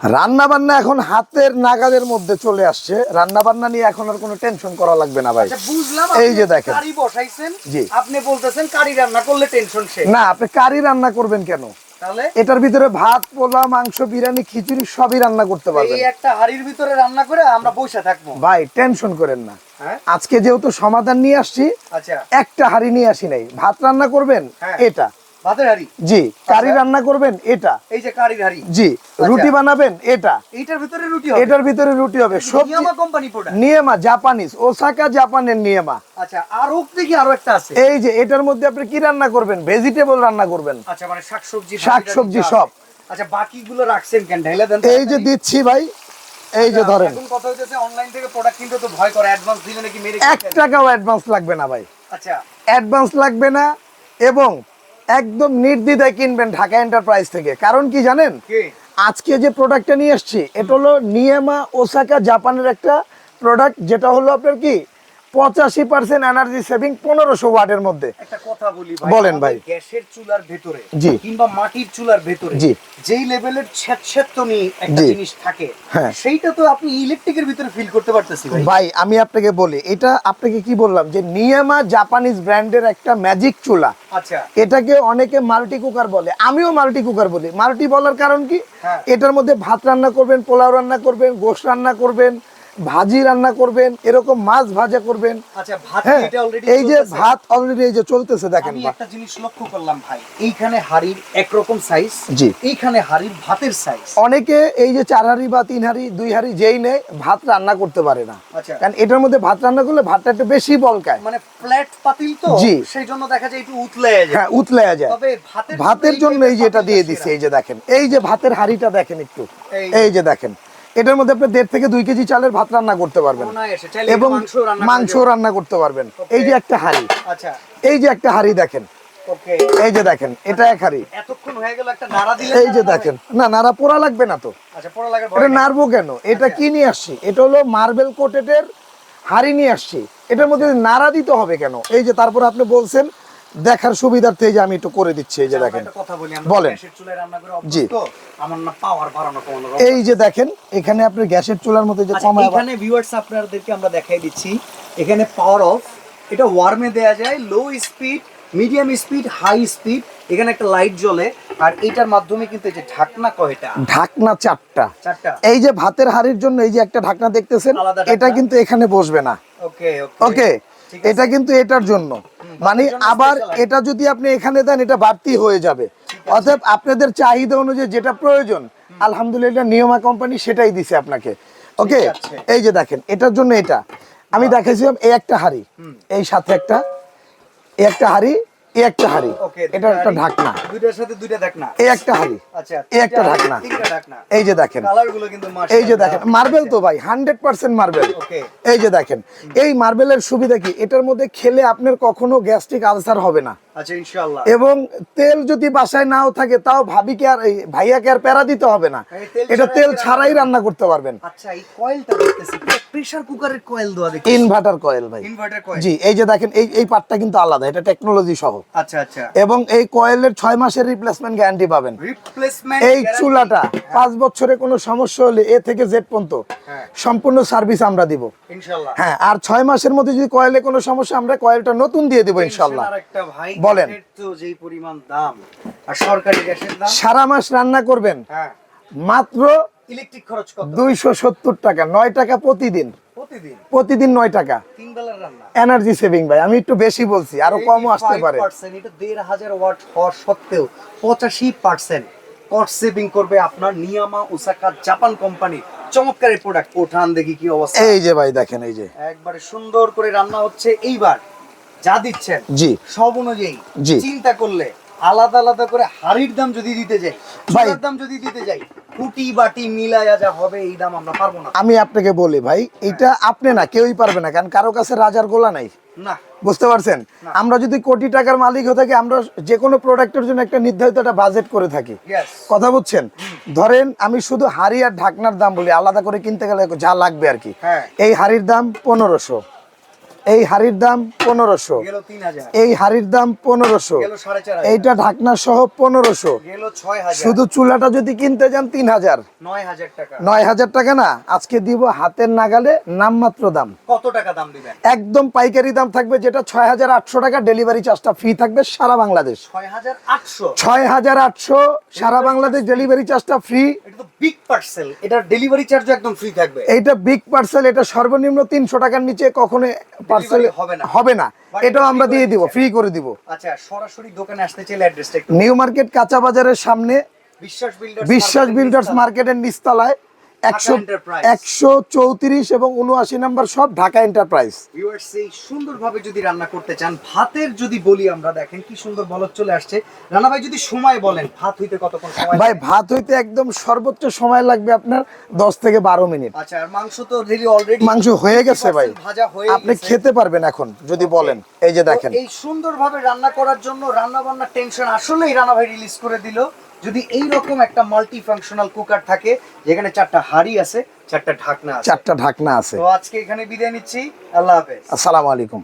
রান্না বান্না এখন হাতের নাগাদের মধ্যে চলে আসছে। রান্না বান্না নিয়ে এখন আর কোনো টেনশন করা লাগবে না ভাই। আচ্ছা বুঝলাম এই যে দেখেন। কারি বসাইছেন। জি। আপনি বলতেছেন কারি রান্না করলে টেনশন শেষ। না আপনি কারি রান্না করবেন কেন? এটার ভিতরে ভাত পোলা মাংস বিরিয়ানি খিচুড়ি সবই রান্না করতে পারবেন। এই একটা হাড়ির ভিতরে রান্না করে আমরা বসে থাকব। ভাই টেনশন করেন না। হ্যাঁ? আজকে যেহেতু সমাধান নিয়ে আসছি আচ্ছা। একটা হাড়ি নিয়ে আসি নাই। ভাত রান্না করবেন? হ্যাঁ। এটা। ভাতের হাড়ি? জি কারি রান্না করবেন এটা। এই যে কারির হাড়ি। জি রুটি বানাবেন এটা। এইটার ভিতরে রুটি হবে? এটার ভিতরে রুটি হবে। সবজি নিয়ামা কোম্পানি প্রোডাক্ট নিয়েমা জাপানিজ ওসাকা জাপানের নিয়েমা। আচ্ছা আর হোক দেখি আরও একটা আছে। এই যে এটার মধ্যে আপনি কি রান্না করবেন? ভেজিটেবল রান্না করবেন। আচ্ছা মানে শাকসবজি শাকসবজি সব। আচ্ছা বাকিগুলো রাখছেন কেন? ঢাইলা দেন এই যে দিচ্ছি ভাই এই যে ধরেন। এখন কথা হইতেছে অনলাইন থেকে প্রোডাক্ট কিনতে তো ভয় করে। অ্যাডভান্স দিলে নাকি মেরে এক টাকাও অ্যাডভান্স লাগবে না ভাই। আচ্ছা। অ্যাডভান্স লাগবে না এবং একদম নির্দ্বিধায় কিনবেন ঢাকা এন্টারপ্রাইজ থেকে। কারণ কি জানেন? আজকে যে প্রোডাক্টটা নিয়ে এসেছি এটা হলো নিয়েমা ওসাকা জাপানের একটা প্রোডাক্ট যেটা হলো আপনার কি? পঁচাশি পার্সেন্ট এনার্জি সেভিং পনেরোশো ওয়াটের মধ্যে একটা কথা বলি বলেন ভাই। গ্যাসের চুলার ভেতরে জি। কিংবা মাটির চুলার ভেতরে জি। যেই লেভেলের ছেদছেদনি একটা জিনিস থাকে হ্যাঁ। সেইটা তো আপনি ইলেকট্রিকের ভিতরে ফিল করতে পারতেছি ভাই ভাই আমি আপনাকে বলি এটা আপনাকে কি বললাম যে নিয়ামা জাপানিজ ব্র্যান্ডের একটা ম্যাজিক চুলা আচ্ছা এটাকে অনেকে মাল্টি কুকার বলে আমিও মাল্টি কুকার বলি মাল্টি বলার কারণ কি হ্যাঁ। এটার মধ্যে ভাত রান্না করবেন পোলাও রান্না করবেন গোশ রান্না করবেন ভাজি রান্না করবেন এরকম মাছ ভাজা করবেন। আচ্ছা হ্যাঁ এই যে ভাত অলরেডি এই যে চলতেছে দেখেন একটা জিনিস লক্ষ্য করলাম ভাই এইখানে হাড়ির একরকম সাইজ জি। এইখানে হাড়ির ভাতের সাইজ অনেকে এই যে চার হাঁড়ি বা তিন হাঁড়ি দুই হাঁড়ি যেই নেয় ভাত রান্না করতে পারে না। আচ্ছা। কারণ এটার মধ্যে ভাত রান্না করলে ভাতটা একটু বেশি বলকায়। মানে ফ্ল্যাট পাতিল তো জি। সেই জন্য দেখা যায় একটু উতলে যায়। হ্যাঁ উতলায়া যায়। তবে ভাতের ভাতের জন্য এই যে এটা দিয়ে দিচ্ছে এই যে দেখেন এই যে ভাতের হাঁড়িটা দেখেন একটু। এই যে দেখেন এটার মধ্যে আপনি দেড় থেকে দুই কেজি চালের ভাত রান্না করতে পারবেন। এবং মাংস রান্না করতে পারবেন। এই যে একটা হাঁড়ি। আচ্ছা। এই যে একটা হাঁড়ি দেখেন। এই যে দেখেন এটা এক হাঁড়ি। হয়ে এই যে দেখেন না নাড়া পোড়া লাগবে না তো। আচ্ছা এটা নাড়বো কেন? এটা কি নিয়ে আসছি? এটা হলো মার্বেল কোটেটের হাড়ি নিয়ে আসছি। এটার মধ্যে নাড়া দিতে হবে কেন? এই যে তারপর আপনি বলছেন দেখার সুবিধার্থে এই যে আমি একটু করে দিচ্ছি এই যে দেখেন। বলি আমরা বলেন। জি। এই যে দেখেন এখানে আপনি গ্যাসের চুলার মধ্যে যে আচ্ছা, আবার- এখানে ভিউয়ার্স আপনাদেরকে আমরা দেখাই দিচ্ছি। এখানে পাওয়ার অফ এটা ওয়ার্মে দেয়া যায় low speed medium speed high speed এখানে একটা লাইট জ্বলে আর এটার মাধ্যমে কিন্তু এই যে ঢাকনা কয়টা? ঢাকনা চারটা। এই যে ভাতের হাড়ির জন্য এই যে একটা ঢাকনা দেখতেছেন এটা কিন্তু এখানে বসবে না। ওকে ওকে এটা কিন্তু এটার জন্য। মানে আবার এটা যদি আপনি এখানে দেন এটা বাড়তি হয়ে যাবে। অতএব আপনাদের চাহিদা অনুযায়ী যেটা প্রয়োজন আলহামদুলিল্লাহ নিয়মা কোম্পানি সেটাই দিছে আপনাকে। ওকে? এই যে দেখেন এটার জন্য এটা। আমি দেখাইছিলাম এই একটা হাড়ি এই সাথে একটা এই একটা হাড়ি এই একটা হাড়ি। এটা একটা ঢাকনা। দুইটার সাথে দুইটা ঢাকনা। এই একটা হাড়ি। আচ্ছা এই একটা ঢাকনা। এই যে দেখেন। কালারগুলো কিন্তু এই যে দেখেন মার্বেল তো ভাই হান্ড্রেড পার্সেন্ট মার্বেল। এই যে দেখেন এই মার্বেলের সুবিধা কি? এটার মধ্যে খেলে আপনার কখনো গ্যাস্ট্রিক আলসার হবে না। এবং তেল যদি বাসায় নাও থাকে তাও ভাবিকে আর ভাইয়াকে আর প্যারা দিতে হবে না। এটা তেল ছাড়াই রান্না করতে পারবেন। আচ্ছা এই কয়েলটা দেখতেছি। প্রেসার কুকারের কয়েল দেওয়া দেখি ইনভার্টার কয়েল ভাই। Inverter coil. জি এই যে দেখেন এই এই পার্টটা কিন্তু আলাদা এটা টেকনোলজি সহ। আচ্ছা আচ্ছা। এবং এই কয়েলের ছয় মাসের রিপ্লেসমেন্ট গ্যারান্টি পাবেন। রিপ্লেসমেন্ট এই চুলাটা পাঁচ বছরে কোনো সমস্যা হলে এ থেকে জেড পর্যন্ত হ্যাঁ। সম্পূর্ণ সার্ভিস আমরা দিব। ইনশাআল্লাহ। হ্যাঁ আর ছয় মাসের মধ্যে যদি কয়েলে কোনো সমস্যা আমরা কয়েলটা নতুন দিয়ে দিব ইনশাল্লাহ। ভাই বলেন। যেই পরিমাণ দাম আর সরকারি গ্যাসের দাম? সারা মাস রান্না করবেন। হ্যাঁ। মাত্র ইলেকট্রিক খরচ কত? দুইশো সত্তর টাকা নয় টাকা প্রতিদিন। প্রতিদিন? প্রতিদিন নয় টাকা। তিন বেলার রান্না? এনার্জি সেভিং ভাই আমি একটু বেশি বলছি আরও কমও আসতে পারে। এটা দেড় হাজার ওয়াট হওয়ার সত্ত্বেও কস্ট সেভিং করবে আপনার নিয়ামা ওসাকা জাপান কোম্পানি। চমৎকার প্রোডাক্ট ওঠান দেখি কি অবস্থা। এই যে ভাই দেখেন এই যে। একবারে সুন্দর করে রান্না হচ্ছে। এইবার যা দিচ্ছেন জি। সব অনুযায়ী জি। চিন্তা করলে আলাদা আলাদা করে হাড়ির দাম যদি দিতে যাই চুলার দাম যদি দিতে যাই কুটি বাটি মিলায়া যা হবে এই দাম আমরা পারব না। আমি আপনাকে বলি ভাই এটা আপনি না কেউই পারবে না কারণ কারও কাছে রাজার গোলা নাই। না। বুঝতে পারছেন? আমরা যদি কোটি টাকার মালিক হয়ে থাকি আমরা যে কোনো প্রোডাক্টের জন্য একটা নির্ধারিত একটা বাজেট করে থাকি। কথা বুঝছেন? ধরেন আমি শুধু হাড়ি আর ঢাকনার দাম বলি আলাদা করে কিনতে গেলে যা লাগবে আর কি। হ্যাঁ। এই হাড়ির দাম পনেরোশো। এই হাড়ির দাম পনেরোশো। এই হাড়ির দাম পনেরোশো। এইটা ঢাকনা সহ পনেরোশো। শুধু চুলাটা যদি কিনতে যান তিন হাজার নয় হাজার টাকা না আজকে দিব হাতের নাগালে নামমাত্র দাম। কত টাকা দাম দিবেন? একদম পাইকারি দাম থাকবে যেটা ছয় হাজার আটশো টাকা ডেলিভারি চার্জটা ফ্রি থাকবে সারা বাংলাদেশ। ছয় হাজার আটশো সারা বাংলাদেশ ডেলিভারি চার্জটা ফ্রি। এটা বিগ পার্সেল এটার ডেলিভারি চার্জও একদম ফ্রি থাকবে। এইটা বিগ পার্সেল এটা সর্বনিম্ন তিনশো টাকার নিচে কখনো পার্সেল হবে না। এটাও আমরা দিয়ে দিব ফ্রি করে দিব। আচ্ছা সরাসরি দোকানে আসতে চাইলে অ্যাড্রেসটা নিউ মার্কেট কাঁচা বাজারের সামনে বিশ্বাস বিল্ডার্স বিশ্বাস বিল্ডার্স মার্কেটের নিচতলায় একশো Enterprise। একশো চৌত্রিশ এবং উনআশি নাম্বার সব ঢাকা এন্টারপ্রাইজ ভিউয়ার্স এই সুন্দরভাবে যদি রান্না করতে চান ভাতের যদি বলি আমরা দেখেন কি সুন্দর বলক চলে আসছে। রান্না ভাই যদি সময় বলেন ভাত হইতে কতক্ষণ সময় ভাই ভাত হইতে একদম সর্বোচ্চ সময় লাগবে আপনার দশ থেকে বারো মিনিট। আচ্ছা আর মাংস তো রেডি অলরেডি মাংস হয়ে গেছে ভাই। ভাজা হয়ে আপনি খেতে পারবেন এখন যদি বলেন। এই যে দেখেন। এই সুন্দরভাবে রান্না করার জন্য রান্না বান্নার টেনশন আসলেই রানা ভাই রিলিজ করে দিল। যদি এই রকম একটা মাল্টি ফাংশনাল কুকার থাকে যেখানে চারটা হাড়ি আছে চারটা ঢাকনা আছে। চারটা ঢাকনা আছে। তো আজকে এখানে বিদায় নিচ্ছি। আল্লাহ হাফেজ। আসসালামু আলাইকুম।